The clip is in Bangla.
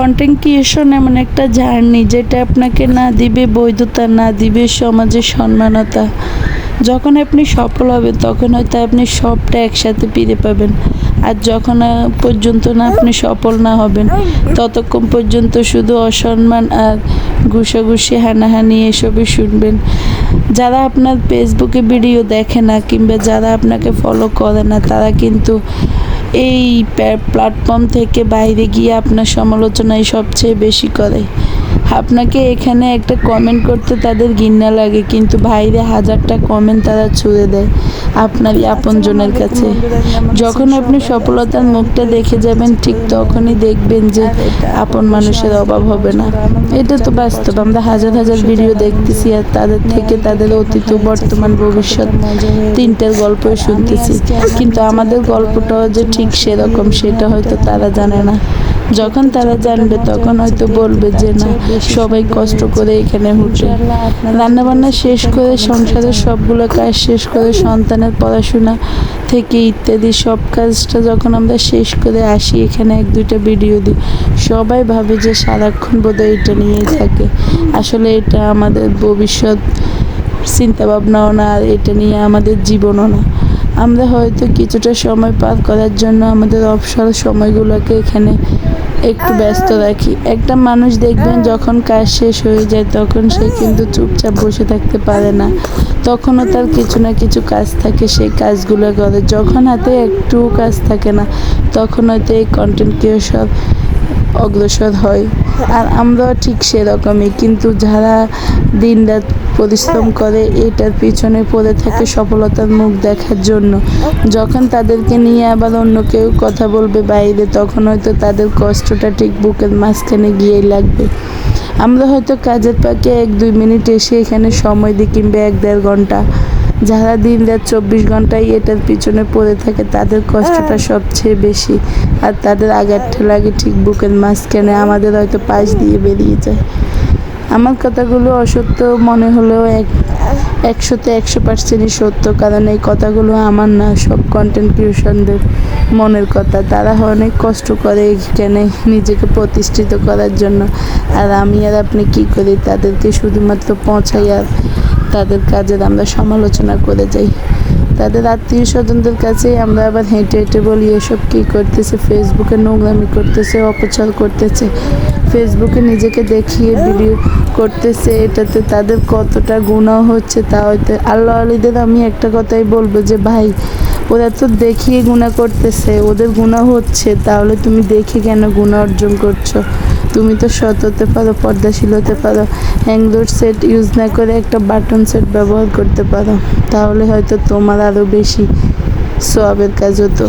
কন্টেন্ট ক্রিয়েশন এমন একটা জার্নি যেটা আপনাকে না দিবে বৈধতা, না দিবে সমাজে সম্মানতা। যখন আপনি সফল হবেন, তখন হয়তো আপনি সবটা একসাথে ফিরে পাবেন। আর যখন পর্যন্ত না আপনি সফল না হবেন, ততক্ষণ পর্যন্ত শুধু অসম্মান আর ঘুষাঘুষি, হানাহানি এসবই শুনবেন। যারা আপনার ফেসবুকে ভিডিও দেখে না, কিংবা যারা আপনাকে ফলো করে না, তারা কিন্তু এই প্ল্যাটফর্ম থেকে বাইরে গিয়ে আপনার সমালোচনাই সবচেয়ে বেশি করে। আপনাকে এখানে একটা কমেন্ট করতে তাদের ঘৃণা লাগে, কিন্তু বাইরে হাজারটা কমেন্ট তারা ছুঁড়ে দেয় আপনারই আপনজনের কাছে। যখন আপনি সফলতার মুখটা দেখে যাবেন, ঠিক তখনই দেখবেন যে আপন মানুষের অভাব হবে না। এটা তো বাস্তব, আমরা হাজার হাজার ভিডিও দেখতেছি আর তাদের থেকে তাদের অতীত বর্তমান ভবিষ্যৎ তিনটার গল্পই শুনতেছি। কিন্তু আমাদের গল্পটাও যে ঠিক সেরকম, সেটা হয়তো তারা জানে না। যখন তারা জানবে, তখন হয়তো বলবে যে, না, সবাই কষ্ট করে এখানে উঠে রান্নাবান্না শেষ করে সংসারের সবগুলো কাজ শেষ করে সন্তানের পড়াশোনা থেকে ইত্যাদি সব কাজটা যখন আমরা শেষ করে আসি, এখানে এক দুইটা ভিডিও দিই। সবাই ভাবে যে সারাক্ষণ বোধহয় এটা নিয়েই থাকে। আসলে এটা আমাদের ভবিষ্যৎ চিন্তা ভাবনাও না, আর এটা নিয়ে আমাদের জীবনও না। আমরা হয়তো কিছুটা সময় পার করার জন্য আমাদের অবসর সময়গুলোকে এখানে একটু ব্যস্ত রাখি। একটা মানুষ দেখবেন যখন কাজ শেষ হয়ে যায়, তখন সে কিন্তু চুপচাপ বসে থাকতে পারে না। তখনও তার কিছু না কিছু কাজ থাকে সেই কাজগুলো করে। যখন হাতে একটু কাজ থাকে না, তখন হয়তো এই কন্টেন্ট ক্রিয়েশন অগ্রসর হয়। আর আমরাও ঠিক সেরকমই, কিন্তু যারা দিনরাত পরিশ্রম করে, এটার পিছনে পড়ে থাকে সফলতার মুখ দেখার জন্য। যখন তাদেরকে নিয়ে আবার অন্য কেউ কথা বলবে বাইরে, তখন হয়তো তাদের কষ্টটা ঠিক বুকের মাঝখানে গিয়েই লাগবে। আমরা হয়তো কাজের পাকে এক দুই মিনিট এসে এখানে সময় দিই কিংবা এক দেড় ঘণ্টা। যারা দিন রাত চব্বিশ ঘন্টায় এটার পিছনে পড়ে থাকে তাদের কষ্টটা সবচেয়ে বেশি। আর তাদের আঘাতটা লাগে ঠিক বুকের মাঝখানে আমাদের হয়তো পাশ দিয়ে বেরিয়ে যায়। আমার কথাগুলো অসত্য মনে হলেও এক একশোতে একশো পার্সেন্টই সত্য কারণ এই কথাগুলো আমার না সব কন্টেন্ট ক্রিয়েশনদের মনের কথা। তারা অনেক কষ্ট করে এখানে নিজেকে প্রতিষ্ঠিত করার জন্য। আর আমি আর আপনি কি করি? তাদেরকে শুধুমাত্র পৌঁছাই আর তাদের কাজের আমরা সমালোচনা করে যাই। তাদের আত্মীয় স্বজনদের কাছেই আমরা আবার হেঁটে হেঁটে বলি, এসব কী করতেছে? ফেসবুকে নোংরামি করতেছে অপচার করতেছে। ফেসবুকে নিজেকে দেখিয়ে ভিডিও করতেছে। এটাতে তাদের কতটা গুণাও হচ্ছে তা হয়তো আল্লাহ আলীদের আমি একটা কথাই বলব যে, ভাই ওরা তো দেখিয়ে গুণা করতেছে, ওদের গুণা হচ্ছে, তাহলে তুমি দেখে কেন গুণা অর্জন করছ? তুমি তো সৎ হতে পারো, পর্দাশীল হতে পারো হ্যাংডোর সেট ইউজ না করে একটা বাটন সেট ব্যবহার করতে পারো, তাহলে হয়তো তোমার আরও বেশি সোয়াবের কাজ হতো।